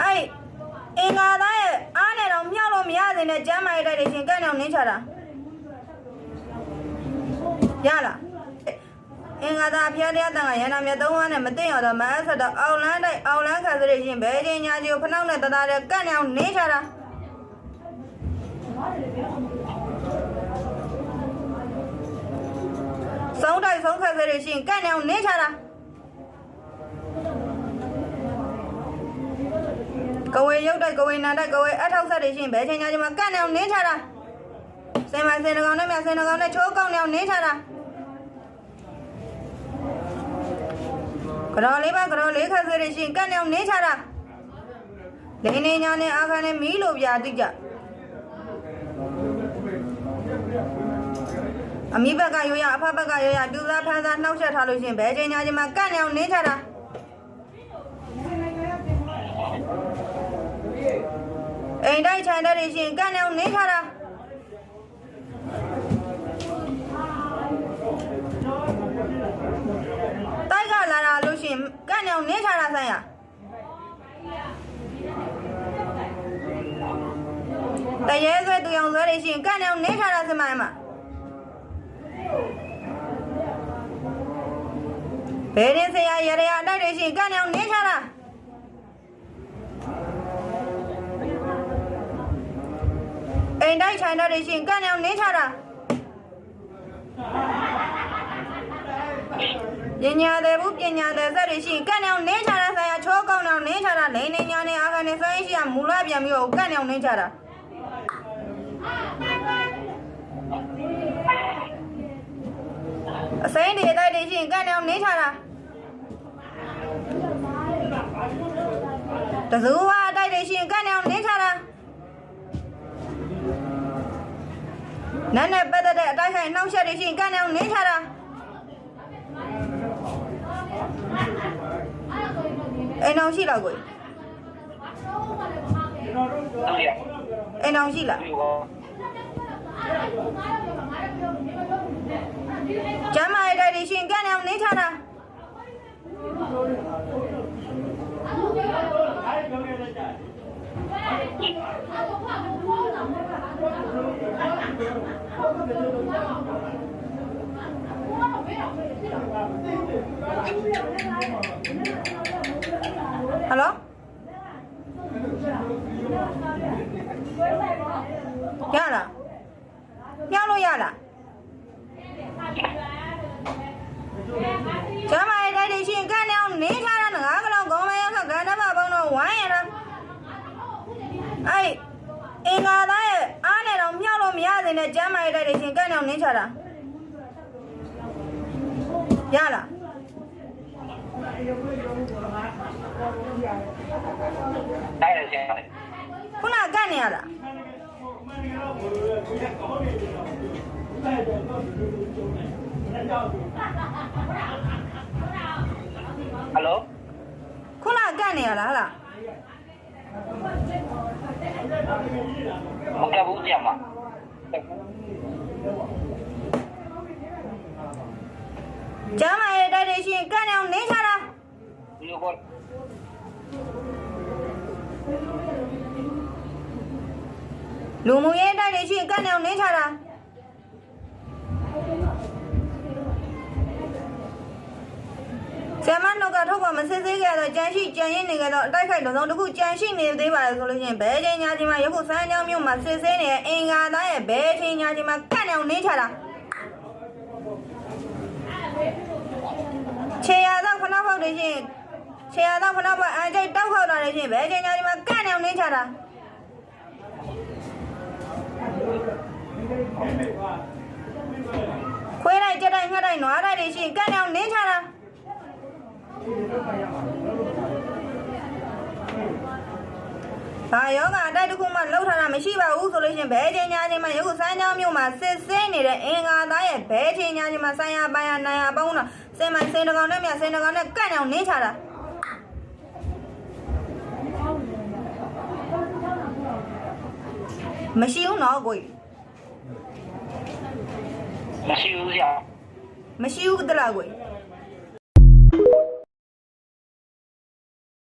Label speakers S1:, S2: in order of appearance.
S1: အဲ့အင်္ဂါသားရဲ့အားနဲ့တော့မြောက်လို့မရသေးတဲ့ကျမ်းမာရေးတိုက်တွေရှင်ကန့်အောင်နင်းချတာရလားအင်္ဂါသားဖျားတရားတန်ကရန်နာမြတ်သုံးဝမ်းနဲ့မသိရတော့မအဆက်တော့အောက်လန်းတိုက်အောက်လန်းခါစရရှင်ဘယ်ချင်းညာကြီးကိုဖနှောက်နဲ့တသားတဲ့ကန့်အောင်နင်းချတာဆုံးတိုက်ဆုံးခါစရရှင်ကန့်အောင်နင်းချတာ ကဝေရုပ်တိုက်ကဝေနာတိုက်ကဝေအထောက်ဆက်တွေရှင်ဘယ်ချိန်ညာဒီမှာကန့်နေအောင်နင်းချတာစင်မစင်တကောင်နဲ့မြစင်တကောင်နဲ့ချိုးကောင်းနေအောင်နင်းချတာကတော်လေးပါကတော်လေးခက်စတွေရှင်ကန့်နေအောင်နင်းချတာလိန်နေညာနဲ့အာခါနဲ့မီးလိုပြာတိကြအမိဘက်ကရိုးရအဖဘက်ကရိုးရပြူစားဖန်းစားနှောက်ချက်ထားလို့ရှင်ဘယ်ချိန်ညာဒီမှာကန့်နေအောင်နင်းချတာ အိမ်တိုက်ခြံတဲ့ရှင်ကန့်နေအောင်နေထားတာတိုက်ကလာတာလို့ရှင်ကန့်နေအောင်နေထားတာဆိုင်ရတရေဆွဲသူအောင်ဆွဲတွေရှင်ကန့်နေအောင်နေထားတာစမိုင်းမှာဘယ်ရင်ဆရာရရအတိုက်တွေရှင်ကန့်နေအောင် နေထားတာအိမ်တိုက်ခြံတဲ့တွေရှင်ကန့်နေအောင်နင်းချတာပညာတယ်ဘူးပညာတယ်စက်တွေရှင်ကန့်နေအောင်နင်းချတာဆိုင်ရချောကောင်းအောင်နင်းချတာလိန်နေညာနေအာခနဲ့ဆိုရင်ရှိရမူလပြန်ပြီးတော့ကန့်နေအောင်နင်းချတာအစိမ်းတွေတိုက်တွေရှင်ကန့်နေအောင်နင်းချတာတဇူဝအတိုက်တွေရှင်ကန့်နေအောင် နင်းချတာနန်းနဲ့ပတ်သက်တဲ့အတိုက်ခိုက်နှောက်ယှက်တွေရှိရင်ကန့်နေအောင်နင်းချတာအိမ်အောင်ရှိ လားကို
S2: ဟုတ်ရ
S1: အိမ်အောင်ရှိလား
S2: ဒီကော
S1: ကျမ်းမာရေးတိုက်တွေရှိရင် မြောက်လို့မရသေးတဲ့ကျမရဲ့တိုက်တွေရှိရင်ကနေအောင်နေချတာရလား
S2: နိုင်ရစင်တယ်
S1: ခုနကနေရလား
S2: ဟယ်လို
S1: ခုနကနေရလားဟလား
S2: မကဘူးကြမှာ
S1: ကျမရဲ့တိုက်တွေရှိရင်ကနေအောင်နေချတာ
S2: ဒီကော
S1: လူမှုရေးတိုက်တွေရှိရင်ကနေအောင်နေချတာဆရာမနှုတ်ကထုတ်ပေါ်မ စစ်သေးကြတော့ကြံရှိကြံရင်နေကြတော့အတိုက်ခိုက်လုံးစုံတစ်ခုကြံရှိနေသေးပါလေဆိုလို့ချင်းဘဲချင်းညာချင်းမှာယခုစမ်းကြောင်းမြို့မှာစစ်ဆေးနေတဲ့အင်္ဂါသားရဲ့ဘဲချင်းညာချင်းမှာကတ်နေအောင်နေချတာခြေရသောဖနောက်ဖောက်တွေချင်းခြေရသောဖနောက်ဖောက်အန်ကျိတ်တောက်ခောက်တာတွေချင်းဘဲချင်းညာချင်းမှာကတ်နေအောင်နေချတာခွေးလိုက်ကြက်တိုင်းငှက်တိုင်းနွားတိုင်းတွေချင်းကတ်နေအောင်နေချတာ ဘာယောဂအတိုက်တစ်ခုမှလှုပ်ထားတာမရှိပါဘူးဆိုလို့ချင်းဘဲချင်းညာချင်းမှာယခုစမ်းကြောင်းမြို့မှာစစ်ဆေးနေတဲ့အင်္ဂါသားရဲ့ဘဲချင်းညာချင်းမှာဆိုင်ရပိုင်းရနိုင်ရပေါင်းတော့စင်မိုင်စင်တကောင်နဲ့မြစင်တကောင်နဲ့ကတ်နေအောင်နေချတာမရှိဘူးနော်ကိုကြီး
S2: မရှိဘူးကြ
S1: မရှိဘူးတလားကိုကြီး